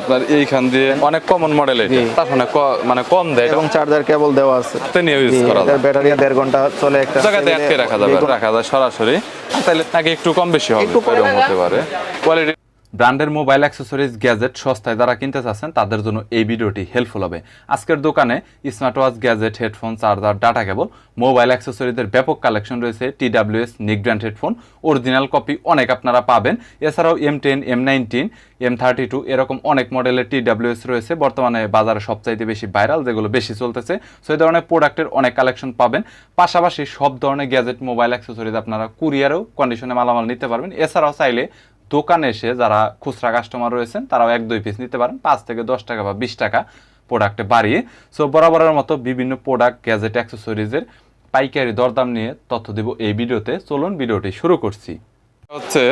আপনার এইখান দিয়ে অনেক কমন মডেল এটা। মানে মানে কম দেয় এবং চার্জার কেবল দেওয়া আছে। হাতে নিয়ে ইউজ করা যায়। ব্যাটারি দেড় ঘণ্টা চলে একটা জায়গাতে আটকে রাখা যাবে রাখা যায় সরাসরি। তাহলে নাকি একটু কম বেশি হবে এরকম হতে পারে। কোয়ালিটি ব্র্যান্ডের মোবাইল অ্যাক্সেসরিজ, গ্যাজেট সস্তায় যারা কিনতে চাচ্ছেন, তাদের জন্য এই ভিডিওটি হেল্পফুল হবে। আজকের দোকানে smart watch gadget headphone charger data cable mobile অ্যাক্সেসরিজের ব্যাপক কালেকশন রয়েছে টি ডাব্লিউএস নিক ব্র্যান্ড হেডফোন অরিজিনাল কপি অনেক আপনারা পাবেন। এছাড়াও M ten M nineteen M thirty two এরকম অনেক মডেলের টি ডাব্লিউএস রয়েছে। বর্তমানে বাজারে সবচাইতে বেশি ভাইরাল যেগুলো বেশি চলতেছে সো এই ধরনের প্রোডাক্টের অনেক কালেকশন পাবেন। পাশাপাশি সব ধরনের গ্যাজেট মোবাইল অ্যাক্সেসরিজ আপনারা কুরিয়ারেও কন্ডিশনে মালামাল নিতে পারবেন। এছাড়াও চাইলে দোকানে এসে যারা খুচরা কাস্টমার রয়েছেন তারাও এক দুই পিস নিতে পারেন। পাঁচ থেকে দশ টাকা বা বিশ টাকা প্রোডাক্টে বাড়িয়ে। সো বরাবরের মতো বিভিন্ন প্রোডাক্ট গ্যাজেট অ্যাক্সেসরিজের পাইকারি দরদাম নিয়ে তথ্য দেব এই ভিডিওতে। চলুন ভিডিওটি শুরু করছি। হচ্ছে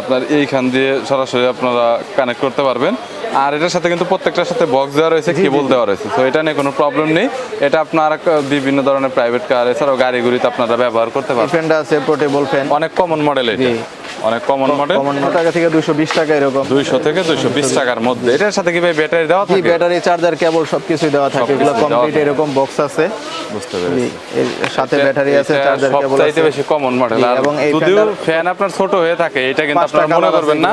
আপনার এইখান দিয়ে সরাসরি আপনারা কানেক্ট করতে পারবেন। আর এটার সাথে কিন্তু প্রত্যেকটার সাথে বক্স দেওয়া রয়েছে কেবল দেওয়া রয়েছে। তো এটা নিয়ে কোনো প্রবলেম নেই। এটা আপনার বিভিন্ন ধরনের প্রাইভেট কার এছাড়াও গাড়িগুলিতে আপনারা ব্যবহার করতে পারবেন। ফ্যানটা আছে পোর্টেবল ফ্যান অনেক কমন মডেল এটা। অনেক কমন মডেল কমন টাকা থেকে দুশো বিশ টাকা এরকম। দুইশো থেকে দুইশো বিশ টাকার মধ্যে। এটার সাথে কি ভাই ব্যাটারি দেওয়া থাকে? ব্যাটারি চার্জার কেবল সবকিছু দেওয়া থাকে। এগুলো কমপ্লিট এরকম বক্স আছে। বুঝতে পেরেছি। এর সাথে ব্যাটারি আছে চার্জার কেবল সবচাইতে বেশি কমন মডেল আর এবং এই যদিও ফ্যান আপনার ছোট হয়ে থাকে এটা কিন্তু আপনারা মনে করবেন না।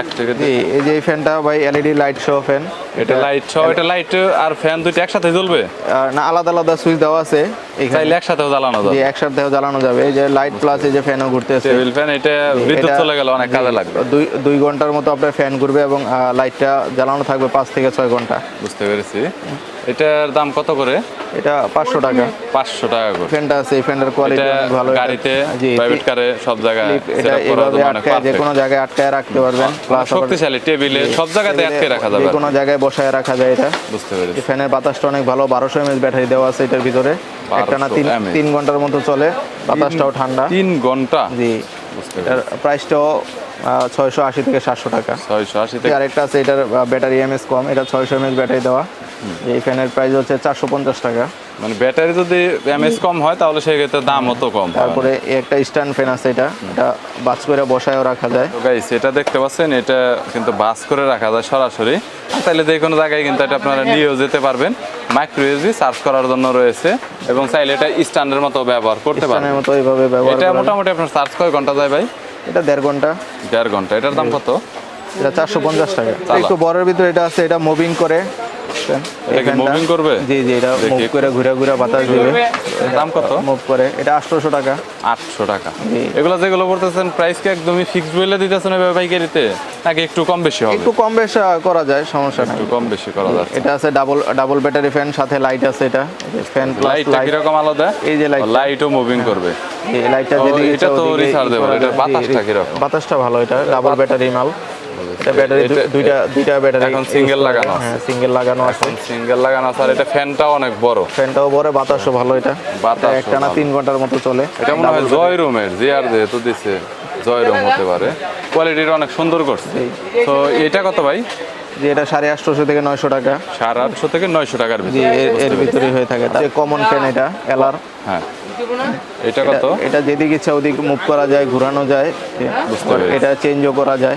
এক থেকে এই যে এই ফ্যানটা ভাই এলইডি লাইট ফ্যান এটা লাইট সহ এটা লাইট আর ফ্যান দুইটা একসাথে জ্বলবে? না আলাদা আলাদা সুইচ দেওয়া আছে। চাইলে একসাথেও জ্বালানো যাবে। একসাথেও জ্বালানো যাবে। এই যে লাইট প্লাস এই যে ফ্যানও ঘুরতেছে। টেবিল ফ্যান এটা বিদ্যুৎ চলে গেলে অনেক কাজে লাগবে। দুই দুই ঘণ্টার মতো আপনার ফ্যান ঘুরবে এবং লাইটটা জ্বালানো থাকবে পাঁচ থেকে ছয় ঘণ্টা। বুঝতে পেরেছি। এটার দাম কত করে? এটা পাঁচশো টাকা। পাঁচশো টাকা করে। ফ্যানটা আছে এই ফ্যানটার কোয়ালিটি অনেক ভালো। গাড়িতে প্রাইভেট কারে সব জায়গায় এটা এভাবে আটকায় যে কোনো জায়গায় আটকায় রাখতে পারবেন। প্লাস শক্তিশালী টেবিলে সব জায়গাতে আটকে রাখা যাবে। কোনো জায়গায় বসায় রাখা যায় এটা। বুঝতে পেরেছি। ফ্যানের বাতাসটা অনেক ভালো বারোশো এমএস ব্যাটারি দেওয়া আছে এটার ভিতরে। একটা না তিন তিন ঘণ্টার মতো চলে। বাতাসটাও ঠান্ডা। তিন ঘণ্টা? জি। প্রাইসটাও ছয়শো আশি থেকে সাতশো টাকা। ছয়শো আশি থেকে আরেকটা আছে এটার ব্যাটারি এমএস কম। এটা ছয়শো এমএস ব্যাটারি দেওয়া। এই ফ্যানের প্রাইস হচ্ছে চারশো পঞ্চাশ টাকা। মানে ব্যাটারি যদি এমএস কম হয় তাহলে সেক্ষেত্রে দাম অত কম তারপরে একটা স্ট্যান্ড ফ্যান আছে এটা। এটা বাস করে বসায়ও রাখা যায়। তো গাইস এটা দেখতে পাচ্ছেন এটা কিন্তু বাস করে রাখা যায় সরাসরি। তাহলে যে কোনো জায়গায় কিন্তু এটা আপনারা নিয়েও যেতে পারবেন। মাইক্রো ইউএসবি চার্জ করার জন্য রয়েছে এবং চাইলে এটা স্ট্যান্ডের মতো ব্যবহার করতে পারেন। মতো এইভাবে ব্যবহার এটা। মোটামুটি আপনার চার্জ কয় ঘণ্টা যায় ভাই? এটা দেড় ঘণ্টা। দেড় ঘণ্টা। এটার দাম কত? এটা চারশো পঞ্চাশ টাকা। একটু বড়ের ভিতরে এটা আছে এটা মুভিং করে। এটা কি moving করবে? জি জি এটা মুভ করে ঘুরে ঘুরে বাতাস দিবে। দাম কত? মুভ করে। এটা আটশোশো টাকা। আটশো টাকা। জি। এগুলো যেগুলো বলতেছেন প্রাইস কি একদমই ফিক্সড বলে দিতেছেন পাইকারিতে? নাকি একটু কম বেশি হবে? একটু কম বেশ করা যায় সমস্যা নাই। একটু কম বেশি করা যাচ্ছে। এটা আছে ডাবল ডাবল ব্যাটারি ফ্যান সাথে লাইট আছে এটা। ফ্যান লাইট কীরকম আলাদা এই যে light টা। লাইটও মুভিং করবে। এই লাইটটা ও, যেদিকে এটা তো এটার যায়। বাতাসটা জি, কীরকম? বাতাসটা ভালো এটা ডাবল ব্যাটারি মাল। এটা ব্যাটারি দুইটা দুইটা ব্যাটারি এখন single লাগানো আছে। হ্যাঁ সিঙ্গেল লাগানো আছে। সিঙ্গেল লাগানো আছে। আর এটা ফ্যানটাও অনেক বড়। ফ্যানটাও বড় বাতাসও ভালো এটা। বাতাসও এটা একটা তিন ঘণ্টার মতো চলে। এটা মনে হয় জয় রুমের জিআর যেহেতু দিছে জয় রুম হতে পারে। কোয়ালিটিটা অনেক সুন্দর করছে। তো এটা কত ভাই? যে এটা সাড়ে আটশোশো থেকে নয়শো টাকা। সাড়ে আটশো থেকে নয়শো টাকার ভিতরে। এর- ভিতরে হয়ে থাকে। যে কমন ফ্যান এটা এলার হ্যাঁ। এটা কত? এটা যেদিকে ইচ্ছা ওদিকে মুভ করা যায় ঘোরানো যায়। এটা চেঞ্জও করা যায়।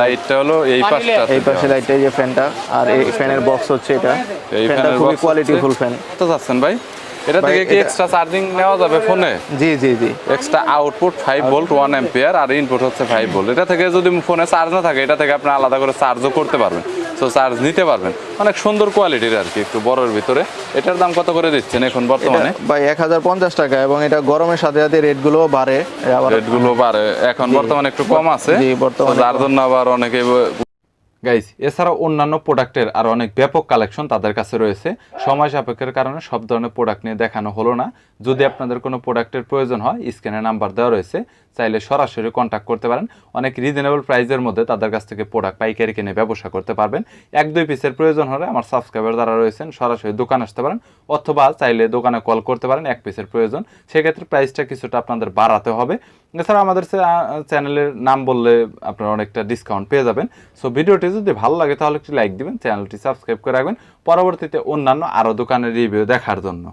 লাইটটা হলো এই পাশটা এই পাশে লাইটটা এই যে ফ্যানটা আর এই ফ্যানের বক্স হচ্ছে এটা। এই ফ্যানটা ফ্যানের খুবই কোয়ালিটিফুল ফ্যান তো যাচ্ছেন ভাই? এটা থেকে কি এক্সট্রা চার্জিং নেওয়া যাবে ফোনে জি জি জি। Extra output five volt one ampere আর ইনপুট হচ্ছে ফাইভ ভোল্ট এটা থেকে যদি ফোনে চার্জ না থাকে এটা থেকে আপনি আলাদা করে চার্জও করতে পারবেন। সো চার্জ নিতে পারবেন। অনেক সুন্দর কোয়ালিটির আর কি একটু বড়ের ভিতরে। এটার দাম কত করে দিচ্ছেন এখন বর্তমানে? ভাই এক হাজার পঞ্চাশ টাকা এবং এটা গরমের সাথে সাথে রেটগুলো বাড়ে। রেটগুলো বাড়ে। এখন বর্তমানে একটু কম আছে। জি, বর্তমানে তো যার জন্য আবার অনেকে গাইস এছাড়াও অন্যান্য প্রোডাক্টের আর অনেক ব্যাপক কালেকশন তাদের কাছে রয়েছে। সময় সাপেক্ষের কারণে সব ধরনের প্রোডাক্ট নিয়ে দেখানো হলো না। যদি আপনাদের কোনো প্রোডাক্টের প্রয়োজন হয় স্ক্যানে নাম্বার দেওয়া রয়েছে। চাইলে সরাসরি কন্ট্যাক্ট করতে পারেন। অনেক রিজনেবল প্রাইসের মধ্যে তাদের কাছ থেকে প্রোডাক্ট পাইকারি কিনে ব্যবসা করতে পারবেন। এক, দুই পিসের প্রয়োজন হলে আমার সাবস্ক্রাইবার যারা রয়েছেন, সরাসরি দোকান আসতে পারেন। অথবা চাইলে দোকানে কল করতে পারেন, এক পিসের প্রয়োজন। সেক্ষেত্রে প্রাইসটা কিছুটা আপনাদের বাড়াতে হবে। এছাড়া আমাদের চ্যানেলের নাম বললে আপনারা অনেকটা ডিসকাউন্ট পেয়ে যাবেন। সো ভিডিওটি যদি ভালো লাগে তাহলে একটি লাইক দিবেন, চ্যানেলটি সাবস্ক্রাইব করে রাখবেন। পরবর্তীতে অন্যান্য আরও দোকানের রিভিউ দেখার জন্য।